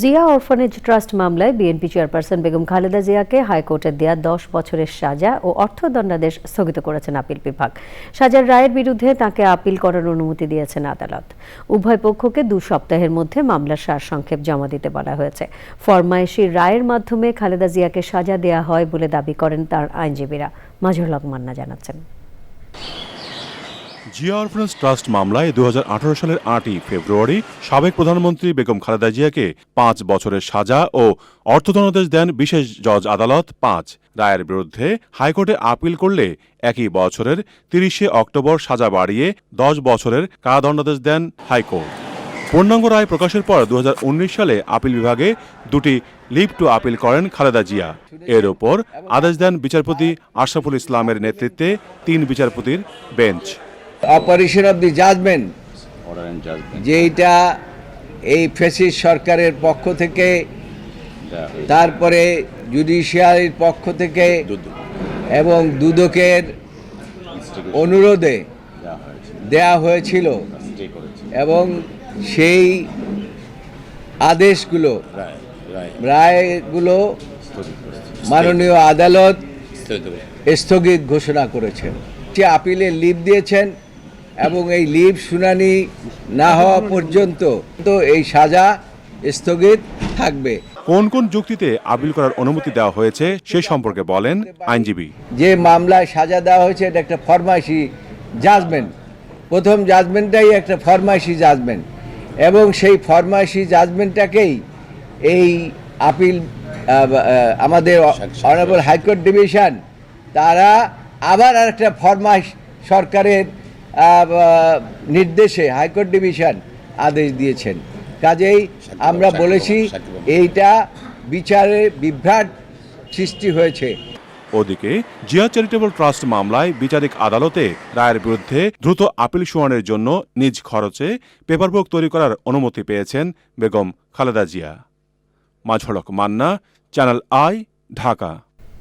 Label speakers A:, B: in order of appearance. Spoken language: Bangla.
A: জিয়া অরফানেজ ট্রাস্ট মামলায় বিএনপি চেয়ারপারসন বেগম খালেদা জিয়াকে হাইকোর্টের দেয়া দশ বছরের সাজা ও অর্থদণ্ডাদেশ স্থগিত করেছেন আপিল বিভাগ। সাজার রায়ের বিরুদ্ধে তাকে আপিল করার অনুমতি দিয়েছেন আদালত। উভয় পক্ষকে দু সপ্তাহের মধ্যে মামলার সারসংক্ষেপ জমা দিতে বলা হয়েছে। ফরমায়েশির রায়ের মাধ্যমে খালেদা জিয়াকে সাজা দেয়া হয় বলে দাবি করেন তার আইনজীবীরা। মাজহুল হক মান্না জানাচ্ছেন।
B: জিয়া অরফানেজ ট্রাস্ট মামলায় দু হাজার আঠারো সালের আটই ফেব্রুয়ারি সাবেক প্রধানমন্ত্রী বেগম খালেদা জিয়াকে পাঁচ বছরের সাজা ও অর্থদণ্ডাদেশ দেন বিশেষ জজ আদালত পাঁচ। রায়ের বিরুদ্ধে হাইকোর্টে আপিল করলে একই বছরের তিরিশে অক্টোবর সাজা বাড়িয়ে দশ বছরের কারাদণ্ডাদেশ দেন হাইকোর্ট। পূর্ণাঙ্গ রায় প্রকাশের পর দু হাজার উনিশ সালে আপিল বিভাগে দুটি লিভ টু আপিল করেন খালেদা জিয়া। এর ওপর আদেশ দেন বিচারপতি আশরাফুল ইসলামের নেতৃত্বে তিন বিচারপতির bench.
C: Operation of the judgment যেইটা এই ফেসিস সরকারের পক্ষ থেকে তারপরে জুডিশিয়ারির পক্ষ থেকে এবং দুদকের অনুরোধে
D: দেওয়া
C: দেয়া হয়েছিল। এবং সেই আদেশগুলো
D: রায় রায়।
C: রায়গুলো মাননীয় আদালত
D: স্থগিত
C: ঘোষণা করেছেন। সে আপিলে লিভ দিয়েছেন এবং এই লিভ শুনানি না হওয়া পর্যন্ত তো এই সাজা স্থগিত থাকবে।
B: কোন কোন যুক্তিতে আপিল করার অনুমতি দেওয়া হয়েছে সে সম্পর্কে বলেন আইনজীবী।
C: যে মামলায় সাজা দেওয়া হয়েছে এটা একটা ফরমাইশি জাজমেন্ট। প্রথম জাজমেন্টটাই একটা ফরমাইশি জাজমেন্ট। এবং সেই ফরমাইশি জাজমেন্টটাকেই এই আপিল আমাদের অনারেবল হাইকোর্ট ডিভিশন তারা আবার আরেকটা ফরমাইশ সরকারের নির্দেশে হাইকোর্ট ডিভিশন আদেশ দিয়েছেন। কাজেই আমরা বলেছি এইটা বিচারে বিভ্রাট সৃষ্টি হয়েছে।
B: ওদিকে জিয়া চ্যারিটেবল ট্রাস্ট মামলায় বিচারিক আদালতে রায়ের বিরুদ্ধে দ্রুত আপিল শুনানির জন্য নিজ খরচে পেপারবুক তৈরি করার অনুমতি পেয়েছেন বেগম খালেদা জিয়া। মাঝড়ক মান্না চ্যানেল আই ঢাকা।